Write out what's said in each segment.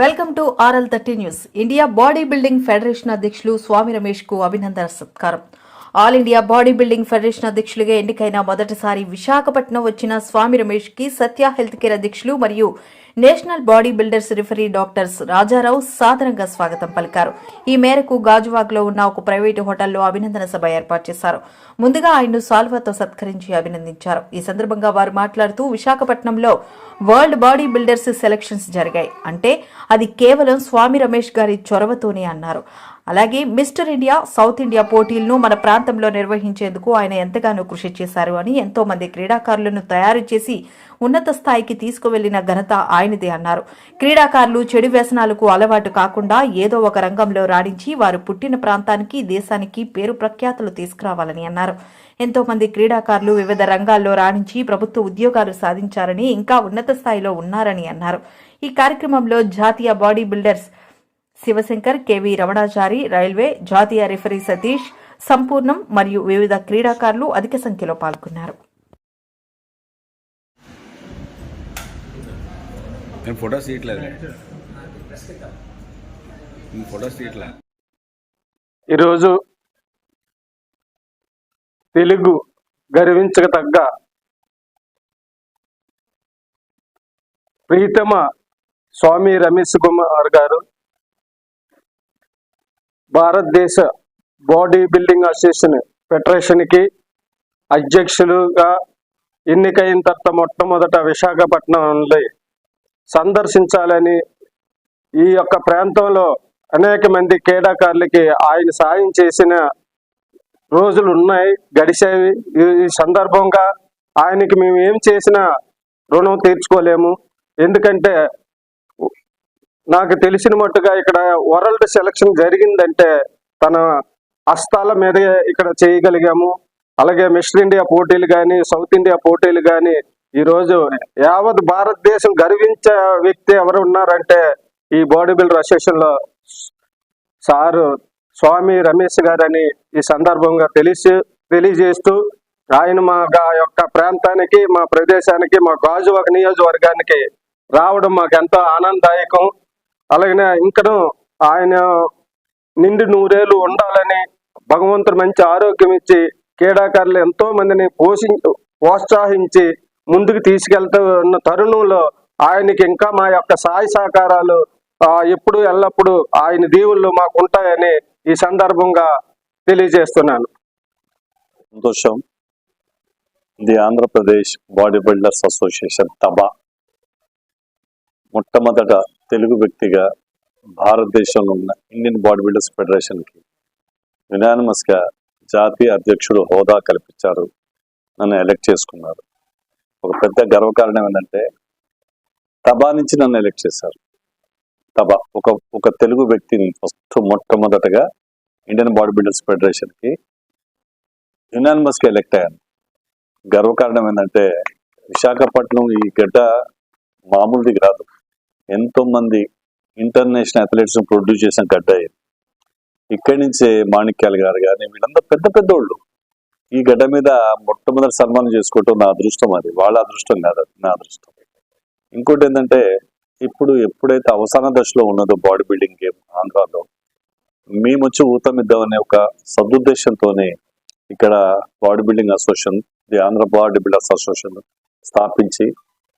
Welcome to R L thirty news. India body building federation అధ్యక్షులు స్వామి రమేష్కు అభినందన సత్కారం. All India body building federation అధ్యక్షులుగా ఎన్నికైన మొదటిసారి విశాఖపట్నం వచ్చిన స్వామి రమేష్కి సత్య హెల్త్ కేర్ అధ్యక్షులు మరియు national body builders referee doctors Rajarao సాదరంగా స్వాగతం పలికారు. ఈ మేరకు గాజువాగ్లో ఉన్న ఒక ప్రైవేటు హోటల్లో అభినందన సభ ఏర్పాటు చేశారు. ముందుగా ఆయన్ను సాల్వాతో సత్కరించి అభినందించారు. ఈ సందర్భంగా వారు మాట్లాడుతూ విశాఖపట్నంలో వరల్డ్ బాడీ బిల్డర్స్ సెలక్షన్స్ జరిగాయి. అంటే అది కేవలం స్వామి రమేష్ గారి చొరవతోనే అన్నారు. అలాగే మిస్టర్ ఇండియా సౌత్ ఇండియా పోటీలను మన ప్రాంతంలో నిర్వహించేందుకు ఆయన ఎంతగానో కృషి చేశారు అని ఎంతో మంది క్రీడాకారులను తయారు చేసి ఉన్నత స్థాయికి తీసుకువెళ్ళిన ఘనత ఆయనదే అన్నారు. క్రీడాకారులు చెడు వ్యసనాలకు అలవాటు కాకుండా ఏదో ఒక రంగంలో రాణించి వారు పుట్టిన ప్రాంతానికి దేశానికి పేరు ప్రఖ్యాతులు తీసుకురావాలని అన్నారు. ఎంతో మంది క్రీడాకారులు వివిధ రంగాల్లో రాణించి ప్రభుత్వ ఉద్యోగాలు సాధించారని ఇంకా ఉన్నత స్థాయిలో ఉన్నారని అన్నారు. ఈ కార్యక్రమంలో జాతీయ body builders Shivashankar K V Ramanachari railway జాతీయ రిఫరీ సతీష్ సంపూర్ణం మరియు వివిధ క్రీడాకారులు అధిక సంఖ్యలో పాల్గొన్నారు. ఫొటోస్ ఫొటోస్ ఈరోజు తెలుగు గర్వించదగ్గ ప్రీతమ స్వామి రమేష్ కుమార్ గారు భారతదేశ బాడీ బిల్డింగ్ అసోసియేషన్ ఫెడరేషన్కి అధ్యక్షులుగా ఎన్నికైన తర్వాత మొట్టమొదట విశాఖపట్నంలో సందర్శించాలని ఈ యొక్క ప్రాంతంలో అనేక మంది క్రీడాకారులకి ఆయన సాయం చేసిన రోజులు ఉన్నాయి గడిచేవి ఈ- సందర్భంగా ఆయనకి మేము ఏం చేసినా రుణం తీర్చుకోలేము. ఎందుకంటే నాకు తెలిసిన మట్టుగా ఇక్కడ వరల్డ్ సెలక్షన్ జరిగిందంటే తన హస్తాల మీద ఇక్కడ చేయగలిగాము. అలాగే మిస్టర్ ఇండియా పోటీలు కానీ సౌత్ ఇండియా పోటీలు కానీ ఈరోజు యావత్ భారతదేశం గర్వించే వ్యక్తి ఎవరు ఉన్నారంటే ఈ బాడీ బిల్డర్ అసోసియేషన్లో సారు స్వామి రమేష్ గారని ఈ సందర్భంగా తెలిసి తెలియజేస్తూ ఆయన మా యొక్క ప్రాంతానికి మా ప్రదేశానికి మా గాజువాక నియోజకవర్గానికి రావడం మాకు ఎంతో ఆనందదాయకం. అలాగనే ఇంకను ఆయన నిండు నూరేళ్ళు ఉండాలని భగవంతుడు మంచి ఆరోగ్యం ఇచ్చి క్రీడాకారులు ఎంతో మందిని పోషి ప్రోత్సహించి ముందుకు తీసుకెళ్తున్న తరుణంలో ఆయనకి ఇంకా మా యొక్క సాయి సహకారాలు ఎప్పుడు ఎల్లప్పుడూ ఆయన దీవుళ్ళు మాకు ఉంటాయని ఈ సందర్భంగా తెలియజేస్తున్నాను. సంతోషం. The Andhra Pradesh body builders association తబా. మొట్టమొదట తెలుగు వ్యక్తిగా భారతదేశంలో ఉన్న ఇండియన్ బాడీ బిల్డర్స్ ఫెడరేషన్కి గా జాతీయ అధ్యక్షుడు హోదా కల్పించారు. నన్ను ఎలక్ట్ చేసుకున్నారు. ఒక పెద్ద గర్వకారణం ఏంటంటే తబా నుంచి నన్ను ఎలక్ట్ చేశారు. తబా ఒక ఒక తెలుగు వ్యక్తిని ఫస్ట్ మొట్టమొదటగా ఇండియన్ బాడీ బిల్డర్స్ ఫెడరేషన్కి యునానిమస్గా ఎలక్ట్ అయ్యాను. గర్వకారణం ఏంటంటే విశాఖపట్నం ఈ గడ్డ మామూలుది కాదు. ఎంతో మంది ఇంటర్నేషనల్ అథ్లెట్స్ ప్రొడ్యూస్ చేసిన గడ్డ ఇది. ఇక్కడి నుంచే మాణిక్యాలు గారు కానీ వీళ్ళందరూ పెద్ద పెద్దోళ్ళు. ఈ గడ్డ మీద మొట్టమొదటి సన్మానం చేసుకోవటం నా అదృష్టం అది. వాళ్ళ అదృష్టం కాదు అది నా అదృష్టం. ఇంకోటి ఏంటంటే ఇప్పుడు ఎప్పుడైతే అవసాన దశలో ఉన్నదో బాడీ బిల్డింగ్ గేమ్ ఆంధ్రాలో మేము వచ్చి ఊతమిద్దామనే ఒక సదుద్దేశంతోనే ఇక్కడ body building association the Andhra body builders association స్థాపించి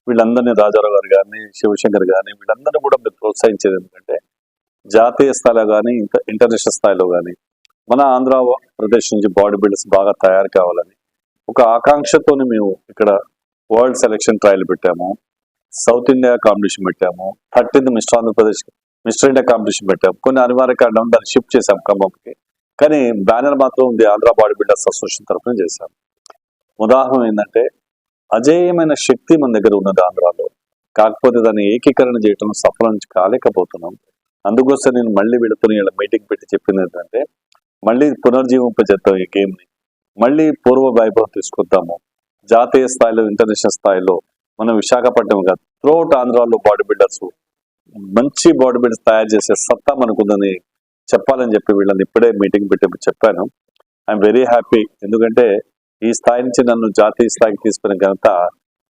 వీళ్ళందరినీ రాజారావు గారు కానీ శివశంకర్ కానీ వీళ్ళందరినీ కూడా మీరు ప్రోత్సహించేది ఎందుకంటే జాతీయ స్థాయిలో కానీ ఇంకా ఇంటర్నేషనల్ స్థాయిలో కానీ మన ఆంధ్ర ప్రదేశ్ నుంచి బాడీ బిల్డర్స్ బాగా తయారు కావాలని ఒక ఆకాంక్షతోని మేము ఇక్కడ వరల్డ్ సెలక్షన్ ట్రయల్ పెట్టాము. సౌత్ ఇండియా కాంపిటీషన్ పెట్టాము. Thirteenth mister Andhra Pradesh mister India competition పెట్టాము. కొన్ని అనివార్య కారణం దాన్ని షిఫ్ట్ చేశాం ఖమ్మంకి. కానీ బ్యానర్ మాత్రం ఉంది ఆంధ్ర బాడీ బిల్డర్స్ అసోసియేషన్ తరఫున చేశాం ఉదాహరణ ఏంటంటే అజేయమైన శక్తి మన దగ్గర ఉన్నది ఆంధ్రాలో. కాకపోతే దాన్ని ఏకీకరణ చేయటం సఫలం కాలేకపోతున్నాం. అందుకోసం నేను మళ్ళీ వెళుతున్న ఇలా మీటింగ్ పెట్టి చెప్పింది ఏంటంటే మళ్ళీ పునర్జీవింపజేద్దాం ఈ గేమ్ని. మళ్ళీ పూర్వ వైభవం తీసుకొద్దాము. జాతీయ స్థాయిలో ఇంటర్నేషనల్ స్థాయిలో మనం విశాఖపట్నం కాదు త్రోట్ ఆంధ్రాలో బాడీ బిల్డర్స్ మంచి బాడీ బిల్డర్స్ తయారు చేసే సత్తా మనకుందని చెప్పాలని చెప్పి వీళ్ళని ఇప్పుడే మీటింగ్ పెట్టి చెప్పాను. I'm very happy. ఎందుకంటే ఈ స్థాయి నుంచి నన్ను జాతీయ స్థాయికి తీసుకునే ఘనత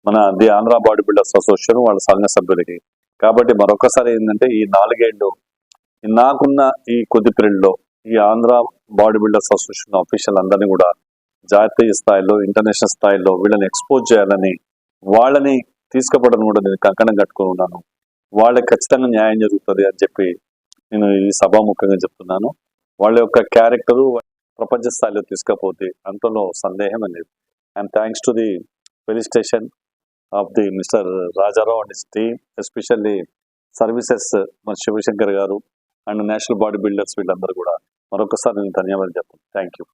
మన the Andhra body builders association వాళ్ళ సంఘ సభ్యులకి. కాబట్టి మరొకసారి ఏంటంటే ఈ నాలుగేళ్ళు నాకున్న ఈ కొద్ది పీరియడ్లో ఈ Andhra body builders association official అందరినీ కూడా జాతీయ స్థాయిలో ఇంటర్నేషనల్ స్థాయిలో వీళ్ళని ఎక్స్పోజ్ చేయాలని వాళ్ళని తీసుకుపోవడం కూడా నేను కంకణం కట్టుకొని ఉన్నాను. వాళ్ళకి ఖచ్చితంగా న్యాయం జరుగుతుంది అని చెప్పి నేను ఈ సభాముఖంగా చెప్తున్నాను. వాళ్ళ యొక్క క్యారెక్టరు ప్రపంచ స్థాయిలో తీసుకపోతే అంతలో సందేహం అనేది. And thanks to the felicitation of the mister Rajarao and his team especially services మన శివశంకర్ గారు అండ్ నేషనల్ బాడీ బిల్డర్స్ వీళ్ళందరూ కూడా మరొకసారి నేను ధన్యవాదాలు చెప్తాను థ్యాంక్ యూ